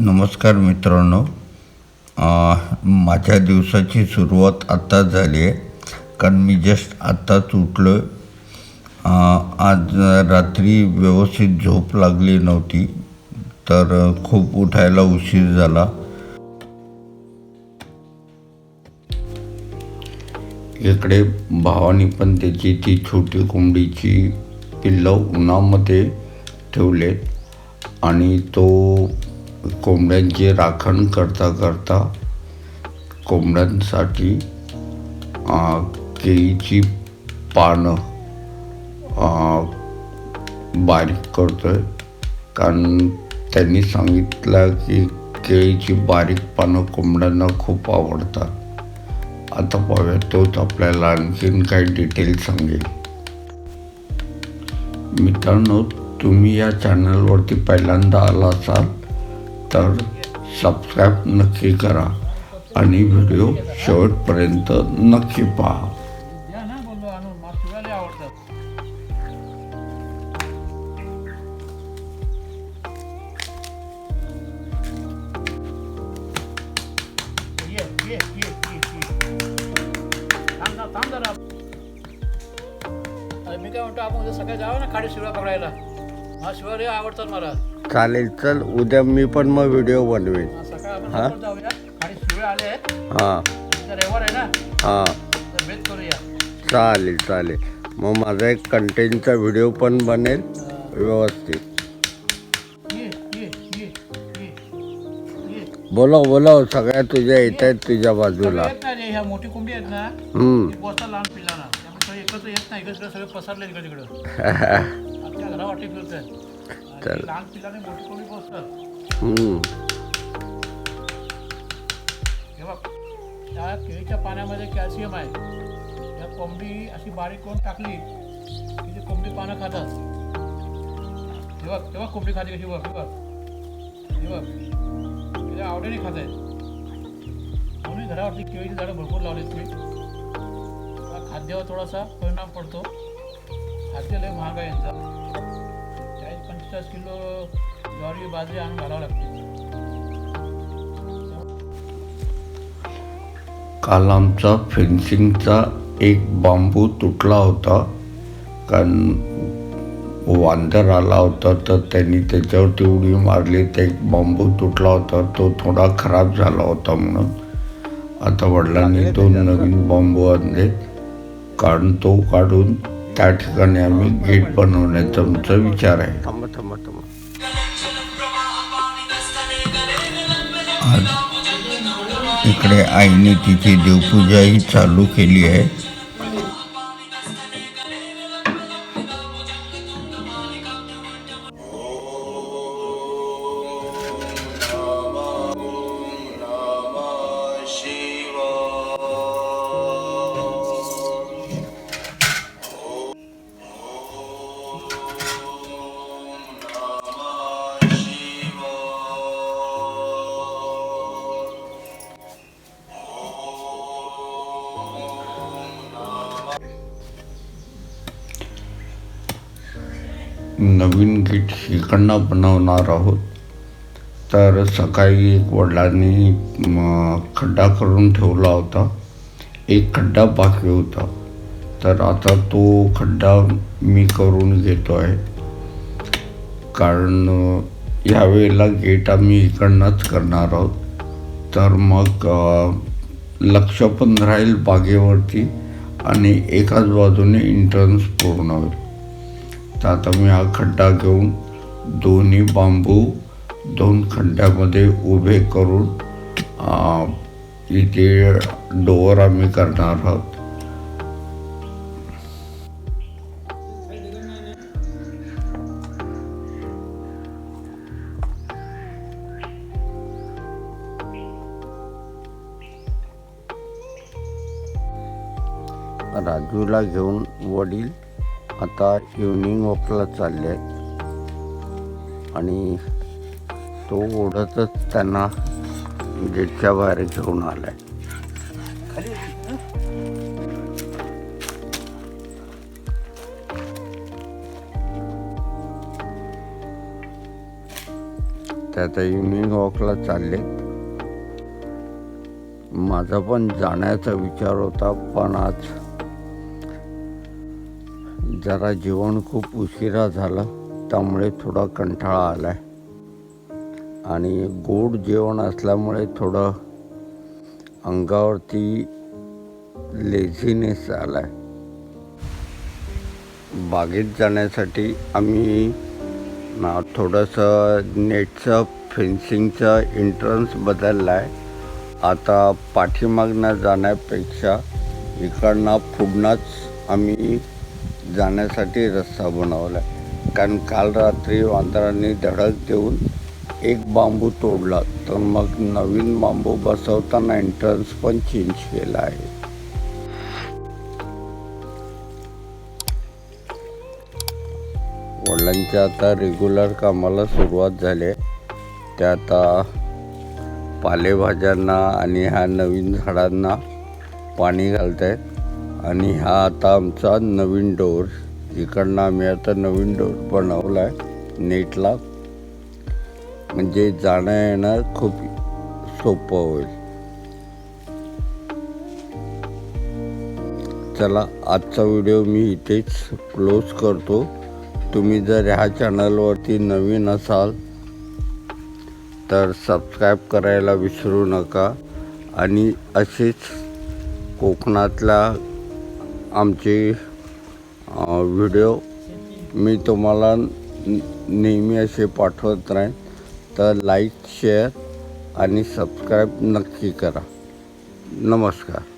नमस्कार मित्रांनो. माझ्या दिवसाची सुरुवात आत्ता झाली आहे कारण मी जस्ट आत्ताच उठलो आज रात्री व्यवस्थित झोप लागली नव्हती तर खूप उठायला उशीर झाला. इकडे भावानी पण त्याची ती छोटी कोंबडीची पिल्लं उन्हामध्ये ठेवलेत आणि तो कोंबड्यांची राखण करता करता कोंबड्यांसाठी केळीची पानं बारीक करतो आहे कारण त्यांनी सांगितलं की केळीची बारीक पानं कोंबड्यांना खूप आवडतात. आता पाहूया तोच आपल्याला आणखीन काही डिटेल सांगेल. मित्रांनो तुम्ही या चॅनलवरती पहिल्यांदा आला असाल तर सबस्क्राईब नक्की करा आणि व्हिडिओ शेवटपर्यंत नक्की पहा. ना आवडतात ये ये ये थांब ना थांब मी काय म्हणतो आपण सकाळी जावं ना खाडी शिवळा पकडायला हा शिवाय आवडतात मला. चालेल चल उद्या मी पण मग व्हिडिओ बनवेन. हा, सकाळी आपण हा? लवकर जाऊया खाडी शिवळे आले. आहेत हां. उद्या रविवार आहे ना? हां. तर भेट करूया. चालेल चालेल. मग माझा एक कंटेंटचा व्हिडिओ पण बनेल व्यवस्थित. ये ये ये ये ये. बोलव बोलव सगळ्या तुझ्या येत आहेत तुझ्या बाजूला. येत नाही रे, ह्या मोठी कोंबडी आहेत ना. हम्म. ती पोचतात लहान पिल्लांना. त्यामुळे सगळे एकत्र येत नाही इकडे सगळे पसरले इकडे तिकडं. आपल्या घरावाटी फिरतात चल. हे बघ त्या केळीच्या पाण्यामध्ये कॅल्शियम आहे. या कोंबडी अशी बारीक करून टाकली की ती कोंबडी पानं खातात. हे बघ तेव्हा कोंबडी खाते हे बघ हे बघ. तिला आवडीने खात. आहेत म्हणून घरावरती केळीची झाडं भरपूर लावलीत मी खाद्यावर थोडासा परिणाम पडतो. खाद्य लय महाग आहे यांचा. पंचेचाळीस किलो ज्वारी बाजरी आणून घालावं लागते. काल आमचा फेन्सिंगचा एक बांबू तुटला होता. कारण वांदर आला होता तर त्यांनी त्याच्यावरती उडी मारली. तर एक बांबू तुटला होता तो थोडा खराब झाला होता म्हणून. आता वडिलांनी दोन नवीन बांबू आणले कारण तो काढून त्या ठिकाणी आम्ही गेट बनवण्याचा आमचा विचार आहे. आज इकडे आईने तिची देवपूजाही चालू केली आहे. नवीन गीत इकडनं बनवणार आहोत. तर सकाळी एक वडिलांनी खड्डा करून ठेवला होता. एक खड्डा बाकी होता. तर आता तो खड्डा मी करून घेतो आहे कारण यावेळेला गेट आम्ही इकडनंच करणार आहोत. तर मग लक्ष पण राहील बागेवरती आणि एकाच बाजूने इंट्रन्स पूर्ण होईल. तर आता मी हा खड्डा घेऊन दोन्ही बांबू दोन खड्ड्यामध्ये उभे करून इथे डोअर आम्ही करणार आहोत. राजूला घेऊन वडील आता इव्हनिंग वॉकला चालले आहेत आणि तो ओढतच त्यांना गेटच्या बाहेर घेऊन आलाय खाली हं? ते आता इव्हनिंग वॉकला चालले माझा पण जाण्याचा विचार होता पण आज जरा जेवण खूप उशिरा झालं त्यामुळे थोडा कंटाळा आला आहे आणि गोड जेवण असल्यामुळे थोडं अंगावरती लेझीनेस आला आहे बागेत जाण्यासाठी आम्ही ना थोडंसं नेटचं फेन्सिंगचं एंट्रन्स बदललं आहे आता पाठीमागनं जाण्यापेक्षा इकडनं पुढनंच आम्ही जाण्यासाठी रस्ता बनवला आहे कारण काल रात्री वांदरांनी धडक देऊन एक बांबू तोडला तर मग नवीन बांबू बसवताना एंट्रन्स पण चेंज केला आहे. वडिलांच्या आता रेग्युलर कामाला सुरुवात झाली आहे. त्या आता पालेभाज्यांना आणि ह्या नवीन झाडांना पाणी घालत आहेत आणि हा आता आमचा नवीन डोर इकडनं आम्ही आता नवीन डोर बनवला आहे नेटला म्हणजे जाणं येणं खूप सोपं होईल. चला आजचा व्हिडिओ मी इथेच क्लोज करतो. तुम्ही जर ह्या चॅनलवरती नवीन असाल तर सबस्क्राईब करायला विसरू नका. आणि असेच कोकणातल्या आमचे व्हिडिओ मी तुम्हाला नेहमी असे पाठवत राहीन. तर लाईक शेअर आणि सबस्क्राईब नक्की करा. नमस्कार.